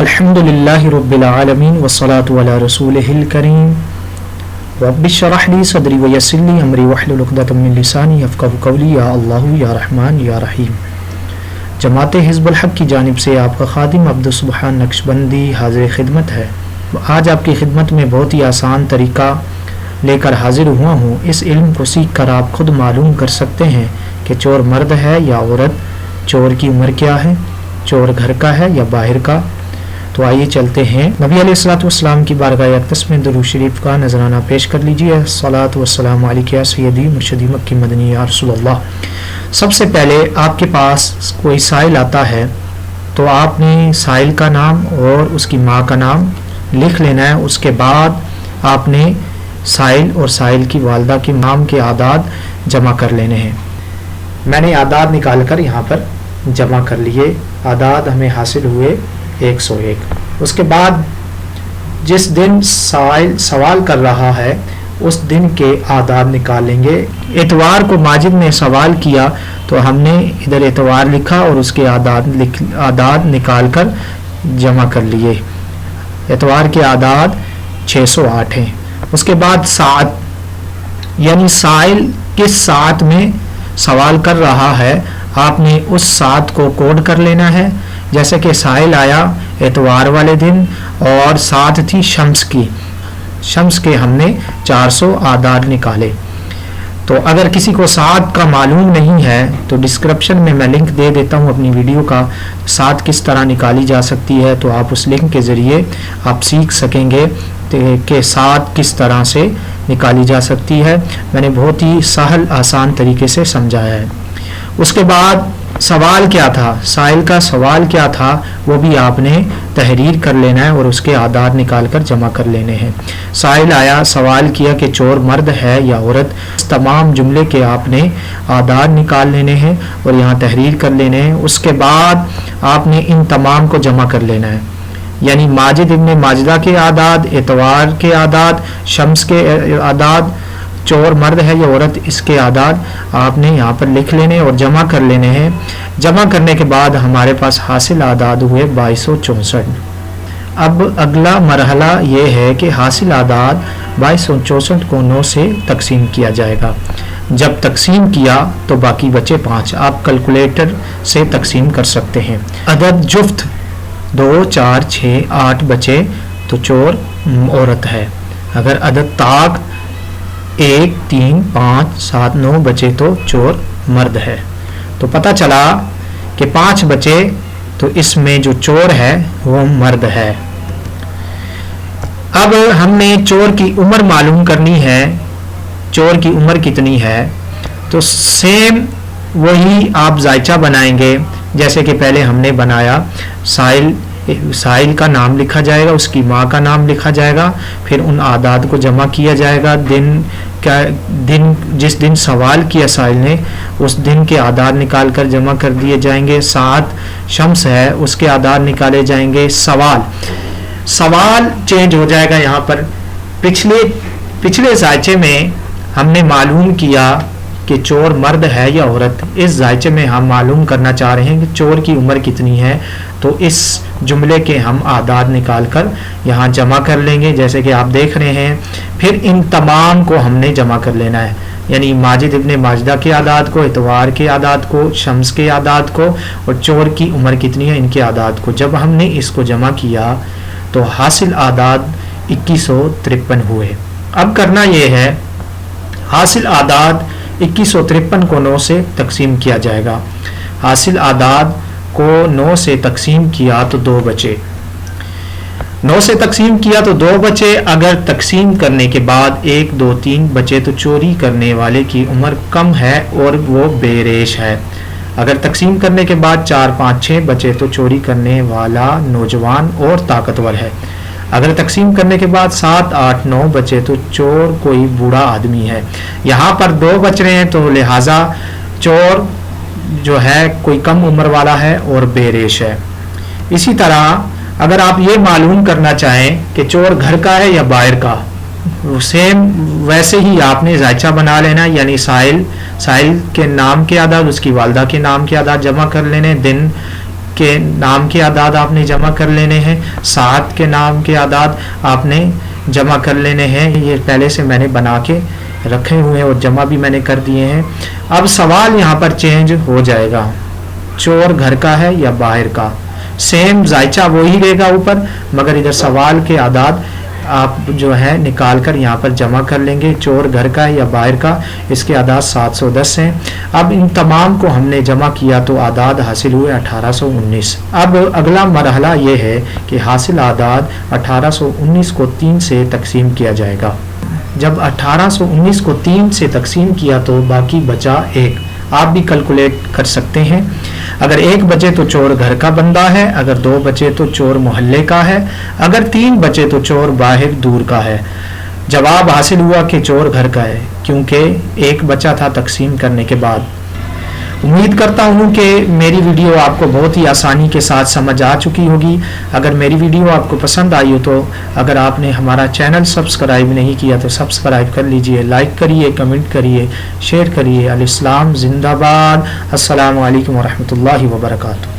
अल्हम्दुलिल्लाहि रब्बिल आलमीन वस्सलातु अला रसूलिहिल करीम रब्बि शरह ली सदरी व यस्सिर ली अमरी वहलुल उक़दतम मिन लिसानी यफ़क़हू क़ौली या अल्लाह या रहमान या रहीम जमात हिज़्बुल हक की जानिब से आपका खादिम अब्दुलसुबहान नक्शबंदी हाजिर खिदमत है। आज आपकी खिदमत में बहुत ही आसान तरीका लेकर हाजिर हुआ हूँ। इस इल्म को सीख कर आप खुद मालूम कर सकते हैं कि चोर मर्द है या औरत, चोर की उम्र क्या है, चोर घर का है या बाहर का तो आइए चलते हैं। नबी अलैहिस्सलाम की बारगाह अकदस में दरू शरीफ का नजराना पेश कर लीजिए। सलात वसलाम सैदी मुर्शदी मक्की मदनी या रसूलुल्लाह। सबसे पहले आपके पास कोई साइल आता है तो आपने साइल का नाम और उसकी माँ का नाम लिख लेना है। उसके बाद आपने साइल और साइल की वालदा के नाम के आदाद जमा कर लेने हैं। मैंने आदाद निकाल कर यहाँ पर जमा कर लिए। आदाद हमें हासिल हुए 101 उसके बाद जिस दिन सवाल सवाल कर रहा है, उस दिन के आदाद निकाल लेंगे एतवार को माजिद ने सवाल किया तो हमने इधर एतवार लिखा और उसके आदाद आदाद निकाल कर जमा कर लिए। एतवार के आदाद 608 हैं। उसके बाद सात, यानी साइल किस सात में सवाल कर रहा है, आपने उस सात को कोड कर लेना है। जैसे कि साहिल आया एतवार वाले दिन और साथ थी शम्स की। शम्स के हमने 400 आदार निकाले। तो अगर किसी को सात का मालूम नहीं है तो डिस्क्रिप्शन में मैं लिंक दे देता हूँ अपनी वीडियो का। सात किस तरह निकाली जा सकती है तो आप उस लिंक के ज़रिए आप सीख सकेंगे कि साथ किस तरह से निकाली जा सकती है। मैंने बहुत ही सहल, आसान तरीके से समझाया है। उसके बाद सवाल क्या था? साइल का सवाल क्या था? वो भी आपने तहरीर कर लेना है और उसके आधार निकाल कर जमा कर लेने हैं। साइल आया, सवाल किया कि चोर मर्द है या औरत तमाम जुमले के आपने आधार निकाल लेने हैं और यहाँ तहरीर कर लेने हैं। उसके बाद आपने इन तमाम को जमा कर लेना है। यानी माजिद इबन माजिदा के आदाद, एतवार के आदाद, शम्स के आदाद चोर मर्द है या औरत, इसके आदाद आपने यहाँ पर लिख लेने और जमा कर लेने हैं। जमा करने के बाद हमारे पास हासिल आदाद हुए बाईस अब अगला मरहला ये है कि हासिल आदाद बाईस को नौ से तकसीम किया जाएगा। जब तकसीम किया तो बाकी बचे पाँच आप कैलकुलेटर से तकसीम कर सकते हैं। अदद जुफ्त, दो, चार, छः, आठ बचे तो चोर औरत है। अगर अदद ताक एक, तीन, पाँच, सात, नौ बचे तो चोर मर्द है। तो पता चला कि पाँच बचे तो इसमें जो चोर है, वो मर्द है। अब हमने चोर की उम्र मालूम करनी है, चोर की उम्र कितनी है। तो सेम वही आप जायचा बनाएँगे, जैसे कि पहले हमने बनाया। साइल साहिल का नाम लिखा जाएगा, उसकी माँ का नाम लिखा जाएगा, फिर उन आदाद को जमा किया जाएगा, दिन क्या दिन, जिस दिन सवाल किया साहिल ने, उस दिन के आधार निकाल कर जमा कर दिए जाएँगे। सात शम्स है, उसके आधार निकाले जाएँगे। सवाल। सवाल चेंज हो जाएगा यहाँ पर। पिछले पिछले जायचे में हमने मालूम किया कि चोर मर्द है या औरत, इस जायचे में हम मालूम करना चाह रहे हैं कि चोर की उम्र कितनी है। तो इस जुमले के हम आदाद निकाल कर यहाँ जमा कर लेंगे, जैसे कि आप देख रहे हैं। फिर इन तमाम को हमने जमा कर लेना है। यानी माजिद इबन माजदा के आदात को, इतवार के आदात को, शम्स के आदात को और चोर की उम्र कितनी है इनके आदात को। जब हमने इसको जमा किया तो हासिल आदाद इक्कीस हुए। अब करना यह है, हासिल आदाद इक्कीस को नौ से तकसीम किया जाएगा। हासिल आदाद को नौ से तकसीम किया तो दो बचे। नौ से तकसीम किया तो दो बचे, अगर तकसीम करने के बाद एक, दो, तीन बचे तो चोरी करने वाले की उम्र कम है और वो बेरेश है। अगर तकसीम करने के बाद चार, पाँच छः बचे तो चोरी करने वाला नौजवान और ताकतवर है। अगर तकसीम करने के बाद सात, आठ, नौ बचे तो चोर कोई बूढ़ा आदमी है। यहाँ पर दो बच रहे हैं तो लिहाजा चोर जो है, कोई कम उम्र वाला है और बेरेश है। इसी तरह अगर आप ये मालूम करना चाहें कि चोर घर का है या बाहर का, सेम वैसे ही आपने जायचा बना लेना, यानी साहिल साहिल के नाम के आदाद, उसकी वालदा के नाम के आदाद जमा कर लेने, दिन के नाम के आदाद आपने जमा कर लेने हैं सात के नाम के आदाद आपने जमा कर लेने हैं। ये पहले से मैंने बना के रखे हुए हैं और जमा भी मैंने कर दिए हैं। अब सवाल यहाँ पर चेंज हो जाएगा। चोर घर का है या बाहर का? सेम जायचा वही रहेगा ऊपर, मगर इधर सवाल के आदाद आप जो है निकाल कर यहाँ पर जमा कर लेंगे। चोर घर का या बाहर का, इसके आदाद 710 हैं। अब इन तमाम को हमने जमा किया तो आदाद हासिल हुए 1819 अब अगला मरहला ये है कि हासिल आदाद 1819 को तीन से तकसीम किया जाएगा। जब 1819 को तीन से तकसीम किया तो बाकी बचा एक। आप भी कैलकुलेट कर सकते हैं। अगर एक बचे तो चोर घर का बंदा है, अगर दो बचे तो चोर मोहल्ले का है, अगर तीन बचे तो चोर बाहर दूर का है। जवाब हासिल हुआ कि चोर घर का है, क्योंकि एक बचा था तकसीम करने के बाद। उम्मीद करता हूँ कि मेरी वीडियो आपको बहुत ही आसानी के साथ समझ आ चुकी होगी। अगर मेरी वीडियो आपको पसंद आई हो तो अगर आपने हमारा चैनल सब्सक्राइब नहीं किया तो सब्सक्राइब कर लीजिए, लाइक करिए, कमेंट करिए, शेयर करिए। अलैहिस्सलाम जिंदाबाद। अस्सलाम वालेकुम वबरकू व बरकातहू